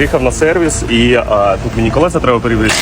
Приїхав на сервіс, і а, тут мені колеса треба перевірити.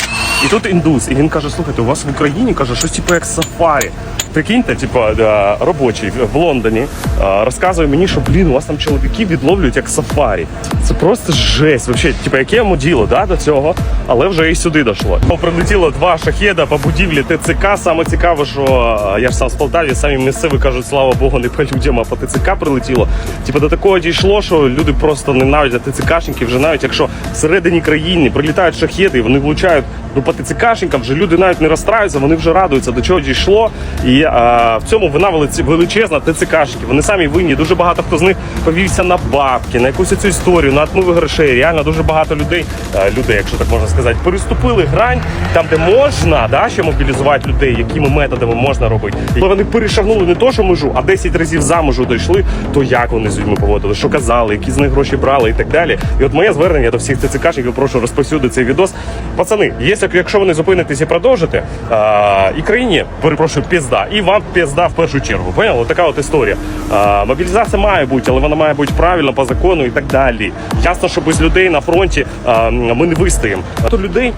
І тут індус, і він каже: слухайте, у вас в Україні каже, щось типу як сафарі. Прикиньте, типу, да, робочий в Лондоні а, розказує мені, що блін, у вас там чоловіків відловлюють як сафарі. Це просто жесть. Вообще, типу, яке йому діло да, до цього, але вже і сюди дійшло. Прилетіло два шахеда по будівлі ТЦК. Саме цікаве, що я ж сам з Полтаві, самі місцеві кажуть, слава Богу, не по людям, а по ТЦК прилетіло. Типу до такого дійшло, що люди просто ненавидять ТЦКшників, вже навіть якщо всередині країни прилітають шахеди, і вони влучають ну, по ТЦКшникам, вже люди навіть не розстраюються, вони вже радуються, до чого дійшло. І а, в цьому вина величезна ТЦКшників. Вони самі винні. Дуже багато хто з них повівся на бабки, на якусь цю історію, на отмиви грошей. Реально дуже багато людей, е, людей, якщо так можна сказати, переступили грань там, де можна да, ще мобілізувати людей, якими методами можна робити. Коли вони перешагнули не то, що межу, а 10 разів за межу дійшли, то як вони з людьми поводили, що казали, які з них гроші брали і так далі. І от моє звернення до всіх ТЦКшників, прошу розповсюдити цей відос. Пацани, якщо, ви не зупинитесь і продовжите, а, і країні, перепрошую, пізда, і вам пізда в першу чергу. Поняли? Така от історія. А, мобілізація має бути, але вона має бути правильно по закону і так далі. Ясно, що без людей на фронті а, ми не вистоїмо. А то людей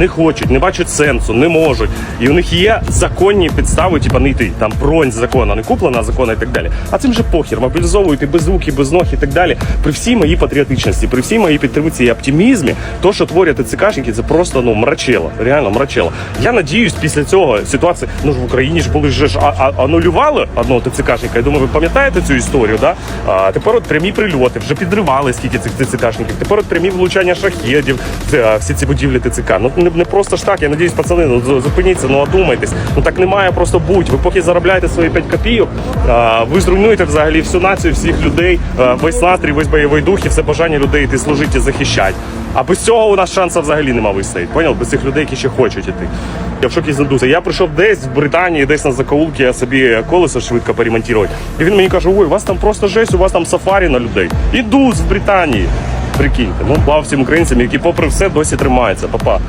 не хочуть, не бачать сенсу, не можуть. І у них є законні підстави, типа не йти. Там бронь з закону, не куплена закону і так далі. А цим же похір, мобілізовують і без рук, і без ног і так далі. При всій моїй патріотичності, при всій моїй підтримці і оптимізмі, то, що творять ТЦКшники, це просто ну мрачело. Реально мрачело. Я надіюсь, після цього ситуації, ну ж в Україні ж були ж а- а- анулювали одного ТЦКшника. Я думаю, ви пам'ятаєте цю історію, да? А тепер от прямі прильоти, вже підривали скільки цих ТЦКшників. Тепер от прямі влучання шахедів, а, всі ці будівлі ТЦК. Ну не, не просто ж так. Я надіюсь, пацани, ну зупиніться, ну одумайтесь. Ну так не має просто бути. Ви поки заробляєте свої 5 копійок, ви зруйнуєте взагалі всю націю, всіх людей, весь настрій, весь бойовий дух і все бажання людей йти служити і захищати. А без цього у нас шансу взагалі нема вистояти. Поняв? Без цих людей, які ще хочуть іти. Я в шокі задуся. Я прийшов десь в Британії, десь на закоулки, я собі колесо швидко поремонтувати. І він мені каже: ой, у вас там просто жесть, у вас там сафарі на людей. Іду з Британії. Прикиньте, ну слава всім українцям, які попри все досі тримаються. Папа.